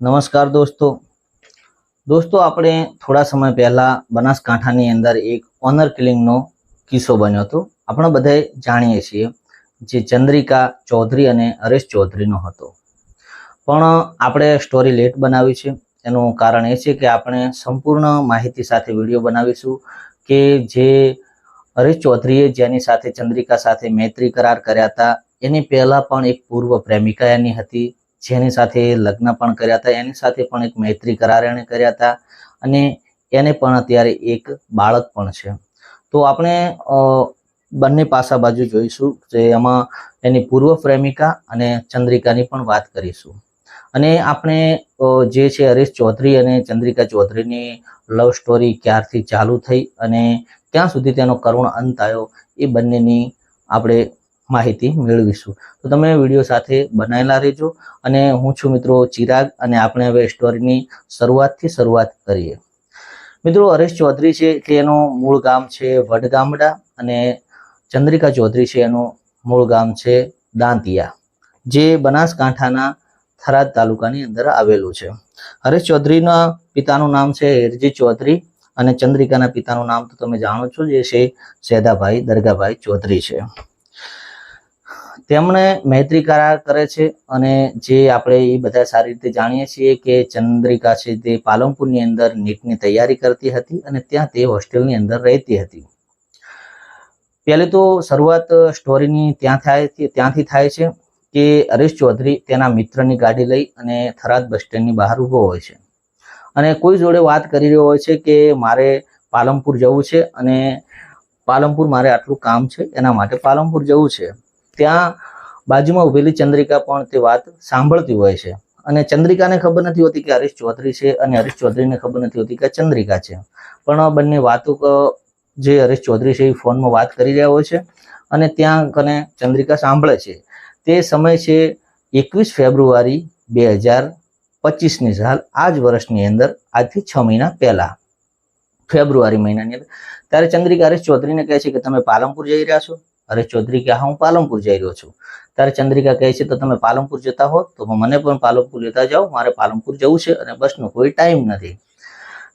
નમસ્કાર દોસ્તો. દોસ્તો, આપણે થોડા સમય પહેલા બનાસકાંઠાની અંદર એક ઓનર કિલિંગનો કિસ્સો બન્યો હતો. આપણે બધાએ જાણીએ છીએ જે ચંદ્રિકા ચૌધરી અને હરેશ ચૌધરીનો હતો. પણ આપણે સ્ટોરી લેટ બનાવી છે. એનું કારણ એ છે કે આપણે સંપૂર્ણ માહિતી સાથે વીડિયો બનાવીશું કે જે હરેશ ચૌધરીએ જેની સાથે ચંદ્રિકા સાથે મૈત્રી કરાર કર્યા હતા, એની પહેલાં પણ એક પૂર્વ પ્રેમિકા એની હતી. જેની સાથે લગ્ન પણ કર્યા હતા, એની સાથે પણ એક મૈત્રી કરાર એણે કર્યા હતા અને એને પણ અત્યારે એક બાળક પણ છે. તો આપણે બંને પાસા બાજુ જોઈશું જે એમાં એની પૂર્વ પ્રેમિકા અને ચંદ્રિકાની પણ વાત કરીશું. અને આપણે જે છે હરીશ ચૌધરી અને ચંદ્રિકા ચૌધરીની લવ સ્ટોરી ક્યારથી ચાલુ થઈ અને ક્યાં સુધી તેનો કરુણ અંત આવ્યો, એ બંનેની આપણે માહિતી મેળવીશું. તો તમે વીડિયો સાથે બનાવેલા રહેજો અને હું છું મિત્રો ચિરાગ અને આપણે હવે સ્ટોરીની શરૂઆતથી શરૂઆત કરીએ. મિત્રો હરેશ ચૌધરી છે કે એનું મૂળ ગામ છે વડગામડા અને ચંદ્રિકા ચૌધરી છે એનું મૂળ ગામ છે દાંતિયા, જે બનાસકાંઠાના થરાદ તાલુકાની અંદર આવેલું છે. હરેશ ચૌધરીના પિતાનું નામ છે હિરજી ચૌધરી અને ચંદ્રિકાના પિતાનું નામ તો તમે જાણો છો, જે છે સેદાભાઈ દરગાભાઈ ચૌધરી છે. તેમણે મૈત્રી કરાર કરે છે અને જે આપણે એ બધા સારી રીતે જાણીએ છીએ કે ચંદ્રિકા છે તે પાલનપુરની અંદર નીટની તૈયારી કરતી હતી અને ત્યાં તે હોસ્ટેલની અંદર રહેતી હતી. પહેલી તો શરૂઆત સ્ટોરીની ત્યાં થાય ત્યાંથી થાય છે કે હરીશ ચૌધરી તેના મિત્રની ગાડી લઈ અને થરાદ બસ સ્ટેન્ડની બહાર ઊભો હોય છે. અને કોઈ જોડે વાત કરી રહ્યો હોય છે કે મારે પાલનપુર જવું છે અને પાલનપુર મારે આટલું કામ છે, એના માટે પાલનપુર જવું છે. ત્યાં બાજુમાં ઉભેલી ચંદ્રિકા પણ તે વાત સાંભળતી હોય છે. અને ચંદ્રિકાને ખબર નથી હોતી કે હરીશ ચૌધરી છે અને હરીશ ચૌધરીને ખબર નથી હોતી કે ચંદ્રિકા છે. પણ બંને વાતો જે હરીશ ચૌધરી છે એ ફોનમાં વાત કરી રહ્યા હોય છે અને ત્યાં કને ચંદ્રિકા સાંભળે છે. તે સમય છે એકવીસ ફેબ્રુઆરી બે હજાર પચીસની સાલ આ જ વર્ષની અંદર, આજથી છ મહિના પહેલા, ફેબ્રુઆરી મહિનાની અંદર. ત્યારે ચંદ્રિકા હરીશ ચૌધરીને કહે છે કે તમે પાલનપુર જઈ રહ્યા છો? હરેશ ચૌધરી કે, હા, હું પાલનપુર જઈ રહ્યો છું. ત્યારે ચંદ્રિકા કહે છે, તો તમે પાલનપુર જતા હો, તો મને પણ પાલનપુર લેતા જાઓ. મારે પાલનપુર જવું છે અને બસનો કોઈ ટાઈમ નથી.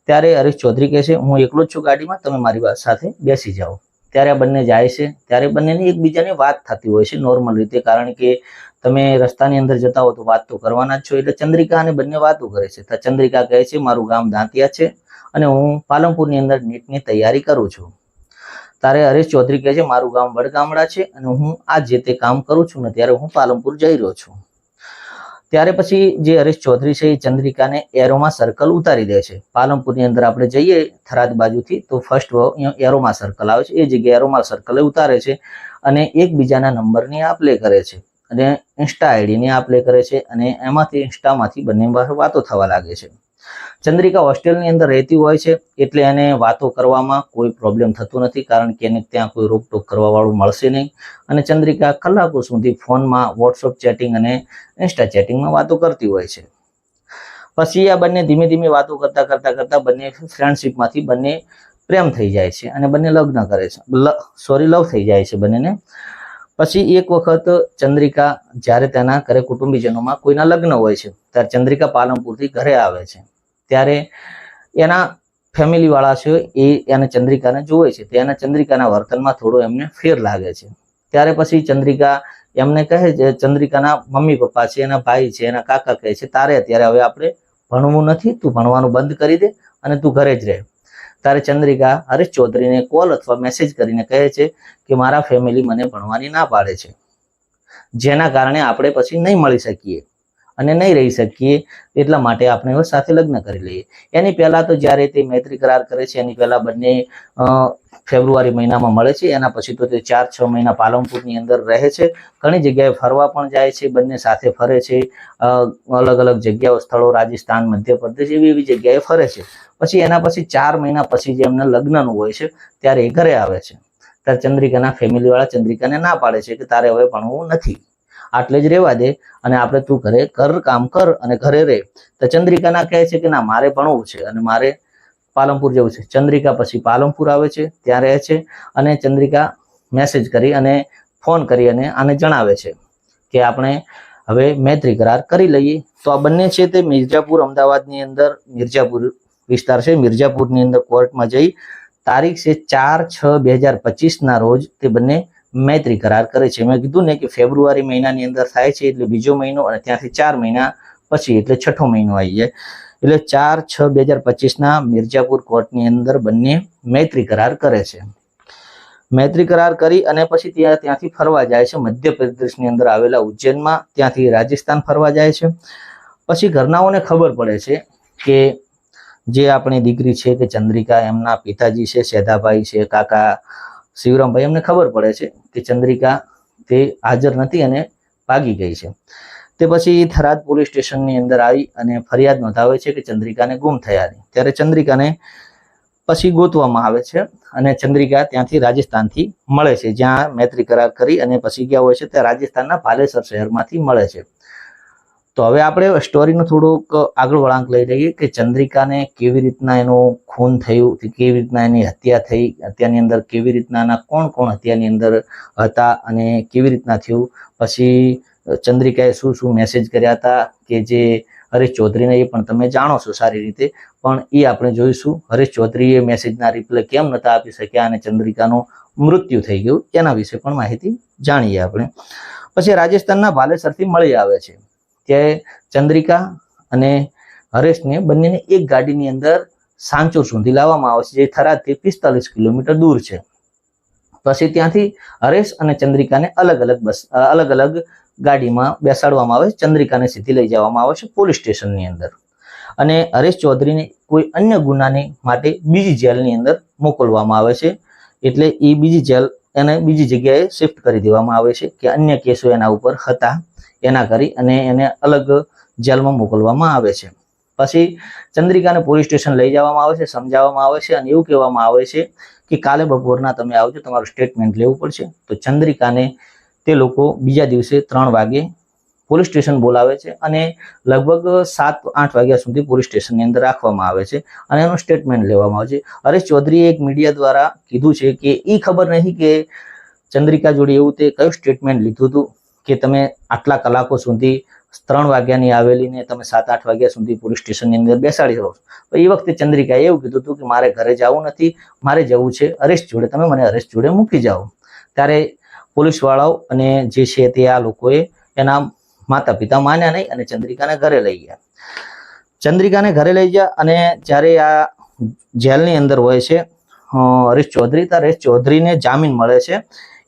ત્યારે હરીશ ચૌધરી કહે છે, હું એકલો જ છું ગાડીમાં, તમે મારી સાથે બેસી જાઓ. ત્યારે આ બંને જાય છે. ત્યારે બંનેની એકબીજાની વાત થતી હોય છે નોર્મલ રીતે, કારણ કે તમે રસ્તાની અંદર જતા હો તો વાત તો કરવાના જ છો. એટલે ચંદ્રિકા અને બંને વાતો કરે છે. તો ચંદ્રિકા કહે છે, મારું ગામ દાંતિયા છે અને હું પાલનપુરની અંદર નીટની તૈયારી કરું છું. તારે હરેશ ચૌધરી કહે છે, મારું ગામ વડગામડા છે અને હું આ જે તે કામ કરું છું ને ત્યારે હું પાલનપુર જઈ રહ્યો છું. ત્યારે પછી જે હરેશ ચૌધરી છે, એ ચંદ્રિકાને એરોમાં સર્કલ ઉતારી દે છે. પાલનપુરની અંદર આપણે જઈએ થરાદ બાજુથી, તો ફર્સ્ટ એરોમાં સર્કલ આવે છે. એ જગ્યાએ એરોમાં સર્કલ ઉતારે છે અને એકબીજાના નંબરની આપ લે કરે છે. અને ઇન્સ્ટા આઈડીની આપ કરે છે અને એમાંથી ઇન્સ્ટામાંથી બંને વાતો થવા લાગે છે. ચંદ્રિકા હોસ્ટેલની અંદર રહેતી હોય છે એટલે એને વાતો કરવામાં કોઈ પ્રોબ્લેમ થતો નથી કારણ કે એને ત્યાં કોઈ રોકટોક કરવાવાળું મળશે નહીં. અને ચંદ્રિકા કલાકો સુધી ફોનમાં વોટ્સઅપ ચેટિંગ અને ઇન્સ્ટા ચેટિંગમાં વાતો કરતી હોય છે. પછી આ બંને ધીમે ધીમે વાતો કરતા કરતા કરતા બંને ફ્રેન્ડશીપમાંથી બંને પ્રેમ થઈ જાય છે અને બંને લગ્ન કરે છે. સોરી લવ થઈ જાય છે બંનેને. પછી એક વખત ચંદ્રિકા જ્યારે તેના ઘરે કુટુંબીજનોમાં કોઈના લગ્ન હોય છે, ત્યારે ચંદ્રિકા પાલનપુરથી ઘરે આવે છે. ત્યારે એના ફેમિલી વાળા છે એ એને ચંદ્રિકાને જોવે છે. તે એના ચંદ્રિકાના વર્તનમાં થોડો એમને ફેર લાગે છે. ત્યારે પછી ચંદ્રિકા એમને કહે છે, ચંદ્રિકાના મમ્મી પપ્પા છે, એના ભાઈ છે, એના કાકા કહે છે, તારે અત્યારે હવે આપણે ભણવું નથી, તું ભણવાનું બંધ કરી દે અને તું ઘરે જ રહે. ત્યારે ચંદ્રિકા હરીશ ચૌધરીને કોલ અથવા મેસેજ કરીને કહે છે કે મારા ફેમિલી મને ભણવાની ના પાડે છે. જેના કારણે આપણે પછી નહીં મળી શકીએ અને નહીં રહી શકીએ એટલા માટે આપણે સાથે લગ્ન કરી લઈએ. એની પહેલા તો જ્યારે તે મૈત્રી કરાર કરે છે, એની પહેલા બંને ફેબ્રુઆરી મહિનામાં મળે છે. એના પછી તો તે ચાર, છ મહિના પાલનપુરની અંદર રહે છે. ઘણી જગ્યાએ ફરવા પણ જાય છે. બંને સાથે ફરે છે. અલગ અલગ જગ્યાઓ, સ્થળો, રાજસ્થાન, મધ્યપ્રદેશ એવી એવી જગ્યાએ ફરે છે. પછી એના પછી ચાર મહિના પછી જે એમને લગ્નનું હોય છે, ત્યારે એ ઘરે આવે છે. ત્યારે ચંદ્રિકાના ફેમિલી વાળા ચંદ્રિકાને ના પાડે છે કે તારે હવે ભણવું નથી. આટલે જ રહેવા દે અને આપણે તું ઘરે કર, કામ કર અને ઘરે રહે તો ચંદ્રિકાના કહે છે કે ના, મારે ભણવું છે અને મારે પાલનપુર જવું છે. ચંદ્રિકા પછી પાલનપુર આવે છે, ત્યાં રહે છે અને ચંદ્રિકા મેસેજ કરી અને ફોન કરી અને આને જણાવે છે કે આપણે હવે મૈત્રી કરાર કરી લઈએ. તો આ બંને છે તે મિર્જાપુર અમદાવાદની અંદર મિર્જાપુર વિસ્તાર છે. મિર્જાપુરની અંદર કોર્ટમાં જઈ તારીખ છે ચાર છ બે હજાર પચીસના રોજ તે બંને મૈત્રી કરાર કરે છે. મેં કીધું ને કે ફેબ્રુઆરી મહિનાની અંદર થાય છે એટલે બીજો મહિનો અને ત્યાંથી ચાર મહિના પછી એટલે છઠ્ઠો મહિનો આવી જાય. એટલે ચાર છ બે હજાર પચીસના મિર્જાપુર કોર્ટની અંદર બંને મૈત્રી કરાર કરે છે. મૈત્રી કરાર કરી અને પછી ત્યાં, ત્યાંથી ફરવા જાય છે. મધ્યપ્રદેશની અંદર આવેલા ઉજ્જૈનમાં ત્યાંથી રાજસ્થાન ફરવા જાય છે. પછી ઘરનાઓને ખબર પડે છે કે જે આપણી દીકરી છે કે ચંદ્રિકા, એમના પિતાજી છે, સેધાભાઈ છે, કાકા, શિવરામભાઈ, એમને ખબર પડે છે કે ચંદ્રિકા તે હાજર નથી અને ભાગી ગઈ છે. તે પછી થરાદ પોલીસ સ્ટેશનની અંદર આવી અને ફરિયાદ નોંધાવે છે કે ચંદ્રિકાને ગુમ થયાની ત્યારે ચંદ્રિકાને પછી ગોતવામાં આવે છે અને ચંદ્રિકા ત્યાંથી રાજસ્થાનથી મળે છે. જ્યાં મૈત્રી કરાર કરી અને પછી ગયા હોય છે ત્યાં રાજસ્થાનના ભાલેસર શહેરમાંથી મળે છે. તો હવે આપણે સ્ટોરીનું થોડુંક આગળ વળાંક લઈ લઈએ કે ચંદ્રિકાને કેવી રીતના એનું ખૂન થયું કેવી રીતના એની હત્યા થઈ, હત્યાની અંદર કેવી રીતના કોણ કોણ હત્યાની અંદર હતા અને કેવી રીતના થયું? પછી ચંદ્રિકાએ શું શું મેસેજ કર્યા હતા કે જે હરેશ ચૌધરીને એ પણ તમે જાણો છો સારી રીતે. પણ એ આપણે જોઈશું હરેશ ચૌધરીએ મેસેજના રિપ્લાય કેમ નતા આપી શક્યા અને ચંદ્રિકાનું મૃત્યુ થઈ ગયું એના વિશે પણ માહિતી જાણીએ આપણે. પછી રાજસ્થાનના ભાલેસરથી મળી આવે છે. કે ચંદ્રિકા અને હરેશને બંનેને એક ગાડીની અંદર સાંચોર સુધી લાવવામાં આવે છે, જે થરાદથી પિસ્તાલીસ કિલોમીટર દૂર છે. પછી ત્યાંથી હરેશ અને ચંદ્રિકાને અલગ અલગ બસ અલગ અલગ ગાડીમાં બેસાડવામાં આવે ચંદ્રિકાને સીધી લઈ જવામાં આવે છે પોલીસ સ્ટેશનની અંદર. અને હરેશ ચૌધરીને કોઈ અન્ય ગુનાની માટે બીજી જેલની અંદર મોકલવામાં આવે છે. એટલે એ બીજી જેલ, એને બીજી જગ્યાએ શિફ્ટ કરી દેવામાં આવે છે કે અન્ય કેસો એના ઉપર હતા, એના કરી અને એને અલગ જેલમાં મોકલવામાં આવે છે. પછી ચંદ્રિકાને પોલીસ સ્ટેશન લઈ જવામાં આવે છે, સમજાવવામાં આવે છે અને એવું કહેવામાં આવે છે કે કાલે બપોરના તમે આવજો, તમારું સ્ટેટમેન્ટ લેવું પડશે. તો ચંદ્રિકાને તે લોકો બીજા દિવસે ત્રણ વાગે પોલીસ સ્ટેશન બોલાવે છે અને લગભગ સાત, આઠ વાગ્યા સુધી પોલીસ સ્ટેશનની અંદર રાખવામાં આવે છે અને એનું સ્ટેટમેન્ટ લેવામાં આવે છે. હરેશ ચૌધરીએ એક મીડિયા દ્વારા કીધું છે કે એ ખબર નહીં કે ચંદ્રિકા જોડે એવું તે કયું સ્ટેટમેન્ટ લીધું હતું કે તમે આટલા કલાકો સુધી ત્રણ વાગ્યાની આવેલીને તમે સાત, આઠ વાગ્યા સુધી પોલીસ સ્ટેશનની અંદર બેસાડી રહો તો એ વખતે ચંદ્રિકાએ એવું કીધું હતું કે, મારે ઘરે જવું નથી, મારે જવું છે અરેસ્ટ જોડે. તમે મને અરેસ્ટ જોડે મૂકી જાઓ. ત્યારે પોલીસવાળાઓ અને જે છે તે આ લોકોએ એના માતા પિતા માન્યા નહીં અને ચંદ્રિકાને ઘરે લઈ ગયા. ચંદ્રિકાને ઘરે લઈ ગયા અને જ્યારે આ જેલની અંદર હોય છે હરીશ ચૌધરી ત્યારે ચૌધરીને જામીન મળે છે.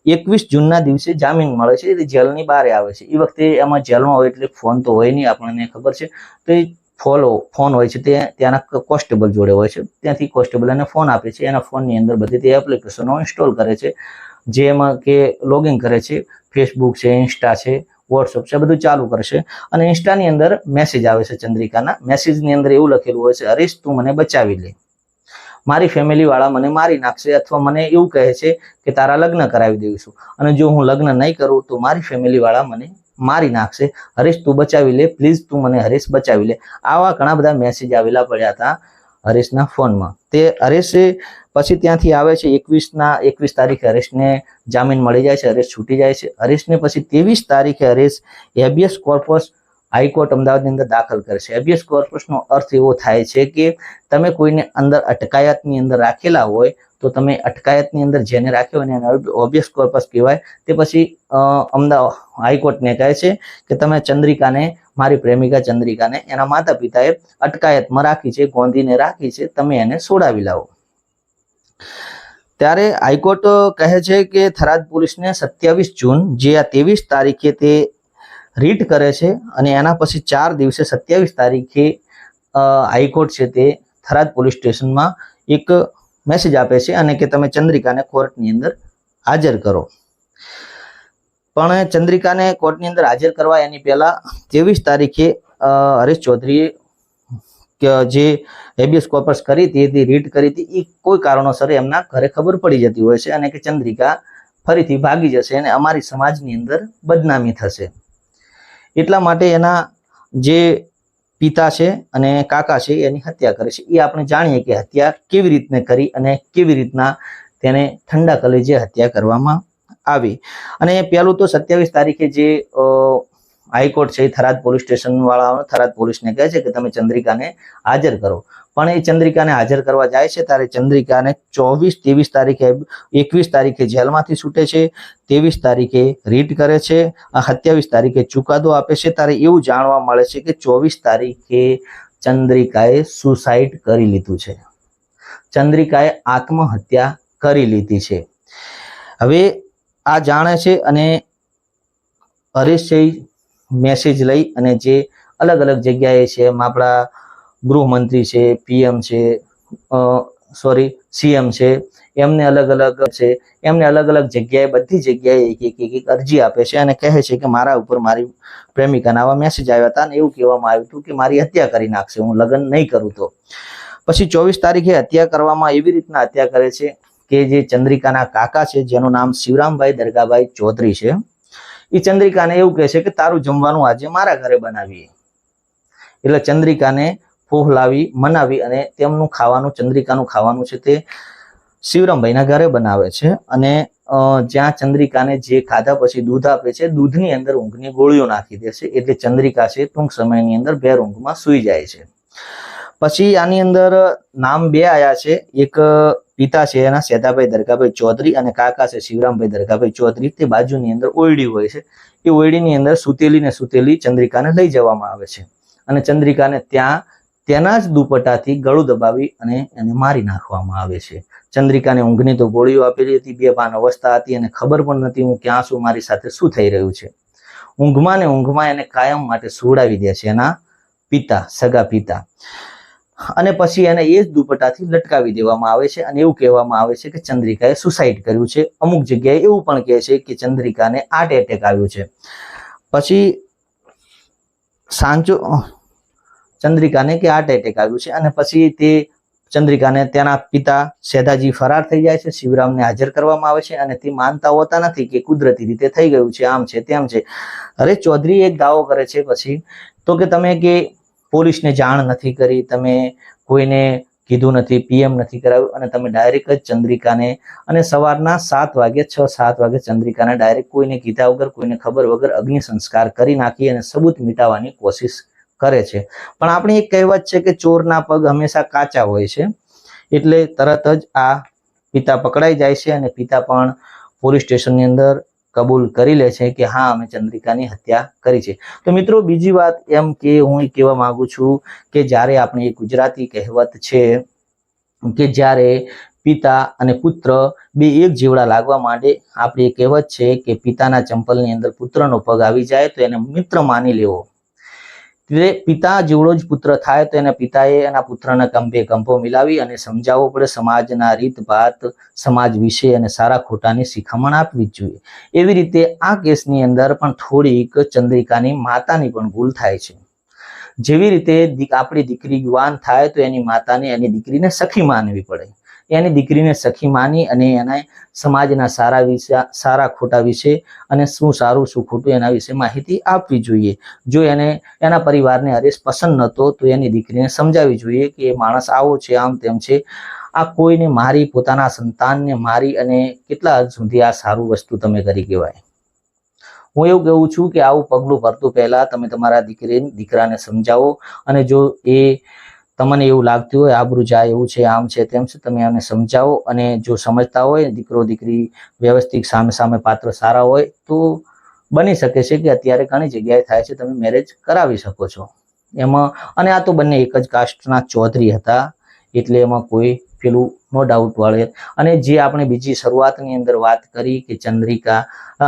એકવીસ જૂનના દિવસે જામીન મળે છે તે જેલની બહાર આવે છે. એ વખતે એમાં જેલમાં હોય એટલે ફોન તો હોય નહીં, આપણને ખબર છે. તો એ ફોલો, ફોન હોય છે, તે ત્યાંના કોન્સ્ટેબલ જોડે હોય છે. ત્યાંથી કોન્સ્ટેબલ એને ફોન આપે છે, એના ફોનની અંદર બધી તે એપ્લિકેશનો ઇન્સ્ટોલ કરે છે. જેમાં કે લોગિન કરે છે, ફેસબુક છે, ઇન્સ્ટા છે, વોટ્સઅપ છે બધું ચાલુ કરશે અને ઇન્સ્ટાની અંદર મેસેજ આવે છે ચંદ્રિકાના. મેસેજની અંદર એવું લખેલું હોય છે હરીશ તું મને બચાવી લે. મારી ફેમિલીવાળા મને મારી નાખશે અથવા મને એવું કહે છે કે તારા લગ્ન કરાવી દઈશું. અને જો હું લગ્ન નહીં કરું તો મારી ફેમિલીવાળા મને મારી નાખશે. હરીશ, તું બચાવી લે. પ્લીઝ, તું મને હરીશ બચાવી લે. આવા ઘણા બધા મેસેજ આવેલા પડ્યા હતા હરીશના ફોનમાં. તે હરેશે પછી ત્યાંથી આવે છે એકવીસના, એકવીસ તારીખે હરેશને જામીન મળી જાય છે, હરેશ છૂટી જાય છે. હરેશને પછી ત્રેવીસ તારીખે હરેશ હેબિયસ કોર્પસ હાઈકોર્ટ અમદાવાદની અંદર દાખલ કરશે. છે હેબિયસ કોર્પસનો અર્થ એવો થાય છે કે તમે કોઈને અંદર અટકાયતની અંદર રાખેલા હોય, તો તમે અટકાયતની અંદર જેને રાખ્યો હોય એને ઓબિયસ કોર્પસ કહેવાય. તે પછી અમદાવાદ હાઈકોર્ટને કહે છે કે તમે ચંદ્રિકાને, મારી પ્રેમિકા ચંદ્રિકાને એના માતા પિતાએ અટકાયતમાં રાખી છે, ગોંધીને રાખી છે, તમે એને છોડાવી લાવો. ત્યારે હાઈકોર્ટ કહે છે કે થરાદ પોલીસને સત્યાવીસ જૂન, જે આ ત્રેવીસ તારીખે તે રીટ કરે છે અને એના પછી ચાર દિવસે સત્યાવીસ તારીખે હાઈકોર્ટ છે તે થરાદ પોલીસ સ્ટેશનમાં એક મેસેજ આપે છે અને કે તમે ચંદ્રિકાને કોર્ટની અંદર હાજર કરો. પણ ચંદ્રિકાને કોર્ટની અંદર હાજર કરવા એની પહેલા ત્રેવીસ તારીખે હરીશ ચૌધરીએ જે હેબિયસ કોર્પસ કરી હતી, એથી રીડ કરી હતી એ કોઈ કારણોસર એમના ઘરે ખબર પડી જતી હોય છે અને કે ચંદ્રિકા ફરીથી ભાગી જશે અને અમારી સમાજની અંદર બદનામી થશે. એટલા માટે એના જે પિતા છે અને કાકા છે એની હત્યા કરે છે. એ આપણે જાણીએ કે હત્યા કેવી રીતને કરી અને કેવી રીતના તેને ઠંડા કલેજે હત્યા કરવામાં આવી. અને પહેલું તો સત્યાવીસ તારીખે જે હાઈકોર્ટ છે થરાદ પોલીસ સ્ટેશન વાળાઓ થરાદ પોલીસને કહે છે કે તમે ચંદ્રિકાને હાજર કરો. પણ એ ચંદ્રિકાને હાજર કરવા જાય છે, ત્યારે ચંદ્રિકાને ચોવીસ, ત્રેવીસ તારીખે, એકવીસ તારીખે જેલમાંથી છૂટે છે, ત્રેવીસ તારીખે રીટ કરે છે સત્યાવીસ તારીખે ચુકાદો આપે છે, ત્યારે એવું જાણવા મળે છે કે ચોવીસ તારીખે ચંદ્રિકાએ સુસાઇડ કરી લીધું છે. ચંદ્રિકાએ આત્મહત્યા કરી લીધી છે. હવે આ જાણે છે અને હરીશ મેસેજ લઈ અને જે અલગ અલગ જગ્યાએ છે, એમ આપણા ગૃહમંત્રી છે, પીએમ છે સોરી સીએમ છે, એમને અલગ અલગ છે, એમને અલગ અલગ જગ્યાએ, બધી જગ્યાએ એક એક એક અરજી આપે છે અને કહે છે કે મારા ઉપર મારી પ્રેમિકાના આવા મેસેજ આવ્યા હતા અને એવું કહેવામાં આવ્યું હતું કે મારી હત્યા કરી નાખશે, હું લગ્ન નહીં કરું તો. પછી ચોવીસ તારીખે હત્યા કરવામાં એવી રીતના હત્યા કરે છે કે જે ચંદ્રિકાના કાકા છે, જેનું નામ શિવરામભાઈ દરગાભાઈ ચૌધરી છે, એ ચંદ્રિકાને એવું કહે છે કે તારું જમવાનું આજે મારા ઘરે બનાવીએ. એટલે ચંદ્રિકાને ફોહલાવી મનાવી અને તેમનું ખાવાનું, ચંદ્રિકાનું ખાવાનું છે તે શિવરામભાઈના ઘરે બનાવે છે. અને જ્યાં ચંદ્રિકાને જે ખાધા પછી દૂધ આપે છે, દૂધની અંદર ઊંઘની ગોળીઓ નાખી દે છે. એટલે ચંદ્રિકા છે ટૂંક સમયની અંદર ભેર ઊંઘમાં સૂઈ જાય છે. પછી આની અંદર નામ બે આયા છે. એક પિતા છે એના સેતાભાઈ દરગાભાઈ ચૌધરી અને કાકા છે શિવરામભાઈ દરગાભાઈ ચૌધરી. તે બાજુની અંદર ઓયડી હોય છે. એ ઓયડીની અંદર સુતેલી ને સુતેલી ચંદ્રિકાને લઈ જવામાં આવે છે. અને ચંદ્રિકાને ત્યાં તેના જ દુપટ્ટાથી ગળું દબાવી અને એને મારી નાખવામાં આવે છે. ચંદ્રિકાને ઊંઘની તો ગોળીઓ આપેલી હતી, બે પાન અવસ્થા હતી અને ખબર પણ નથી હું ક્યાં છું, મારી સાથે શું થઈ રહ્યું છે. ઊંઘમાં ને ઊંઘમાં એને કાયમ માટે સુવડાવી દે છે એના પિતા, સગા પિતા. અને પછી એને એ જ દુપટ્ટાથી લટકાવી દેવામાં આવે છે અને એવું કહેવામાં આવે છે કે ચંદ્રિકાએ સુસાઇડ કર્યું છે. અમુક જગ્યાએ એવું પણ કહે છે કે ચંદ્રિકાને હાર્ટ એટેક આવ્યું છે. પછી સાંચો ચંદ્રિકાને કે હાર્ટ એટેક આવ્યું છે. અને પછી તે ચંદ્રિકાને તેના પિતા સેધાજી ફરાર થઈ જાય છે. શિવરામને હાજર કરવામાં આવે છે અને તે માનતા હોતા નથી કે કુદરતી રીતે થઈ ગયું છે. આમ છે, તેમ છે. અરે ચૌધરી એક દાવો કરે છે પછી, તો કે તમે કે પોલીસને જાણ નથી કરી, તમે કોઈને કીધું નથી, પીએમ નથી કરાવ્યું, અને તમે ડાયરેક્ટ જ ચંદ્રિકાને અને સવારના સાત વાગે, છ, સાત વાગે ચંદ્રિકાને ડાયરેક્ટ કોઈને કીધા વગર, કોઈને ખબર વગર અગ્નિ સંસ્કાર કરી નાખી અને સબૂત મિટાવવાની કોશિશ કરે છે. પણ આપણી એક કહેવત છે કે ચોરના પગ હંમેશા કાચા હોય છે. એટલે તરત જ આ પિતા પકડાઈ જાય છે અને પિતા પણ પોલીસ સ્ટેશનની અંદર કબૂલ કરી લે છે કે હા, અમે ચંદ્રિકાની હત્યા કરી છે. તો મિત્રો, બીજી વાત એમ કે હું એ કહેવા માંગુ છું કે જ્યારે આપણી એક ગુજરાતી કહેવત છે કે જ્યારે પિતા અને પુત્ર બે એક જીવડા લાગવા માટે આપણી કહેવત છે કે પિતાના ચંપલની અંદર પુત્રનો પગ આવી જાય તો એને મિત્ર માની લેવો. તે પિતા જેવડો જ પુત્ર થાય તો એના પિતાએ એના પુત્રના કંપે કંપો મિલાવી અને સમજાવવો પડે સમાજના રીતભાત સમાજ વિશે અને સારા ખોટાની શિખામણ આપવી જ જોઈએ. એવી રીતે આ કેસની અંદર પણ થોડીક ચંદ્રિકાની માતાની પણ ભૂલ થાય છે. જેવી રીતે આપણી દીકરી યુવાન થાય તો એની માતાને એની દીકરીને સખી માનવી પડે. એની દીકરીને સખી માની અને એને સમાજના સારા વિશે સારા ખોટા વિશે અને શું સારું, શું ખોટું એના વિશે માહિતી આપવી જોઈએ. જો એને એના પરિવારને હરેશ પસંદ નહોતો, તો એની દીકરીને સમજાવવી જોઈએ કે એ માણસ આવો છે, આમ તેમ છે. આ કોઈને મારી, પોતાના સંતાનને મારી અને કેટલા સુધી આ સારું વસ્તુ તમે કરી કહેવાય. હું એવું કહું છું કે આવું પગલું ભરતું પહેલા તમે તમારા દીકરી દીકરાને સમજાવો અને જો એ તમને એવું લાગતું હોય, આબરૂ જાય, એવું છે, આમ છે, તેમ છે, તમે એને સમજાવો અને જો સમજતા હોય, દીકરો, દીકરી વ્યવસ્થિત સામે સામે પાત્ર સારા હોય, તો બની શકે છે કે અત્યારે ઘણી જગ્યાએ થાય છે, તમે મેરેજ કરાવી શકો છો. એમાં, અને આ તો બંને એક જ કાસ્ટના ચૌધરી હતા, એટલે એમાં કોઈ પેલું નો ડાઉટ વાળે. અને જે આપણે બીજી શરૂઆતની અંદર વાત કરી કે ચંદ્રિકા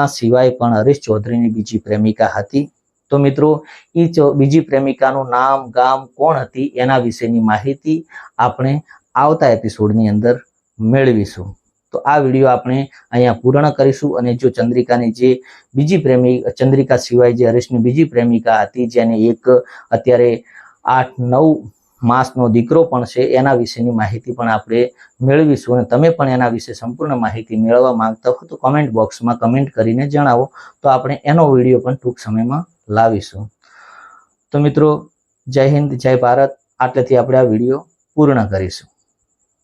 સિવાય પણ હરીશ ચૌધરીની બીજી પ્રેમિકા હતી તો મિત્રો એ બીજી પ્રેમિકાનું નામ, ગામ કોણ હતી એના વિશેની માહિતી આપણે આવતા એપિસોડની અંદર મેળવીશું. તો આ વીડિયો આપણે અહીંયા પૂર્ણ કરીશું અને જો ચંદ્રિકાની જે બીજી પ્રેમી, ચંદ્રિકા સિવાય જે હરીશની બીજી પ્રેમિકા હતી, જેને એક અત્યારે આઠ, નવ માસનો દીકરો પણ છે, એના વિશેની માહિતી પણ આપણે મેળવીશું અને તમે પણ એના વિશે સંપૂર્ણ માહિતી મેળવવા માંગતા હો તો કમેન્ટ બોક્સમાં કમેન્ટ કરીને જણાવો. તો આપણે એનો વીડિયો પણ ટૂંક સમયમાં લાવીશું. તો મિત્રો જય હિન્દ જય ભારત. આટલેથી આપણે આ વીડિયો પૂર્ણ કરીશું.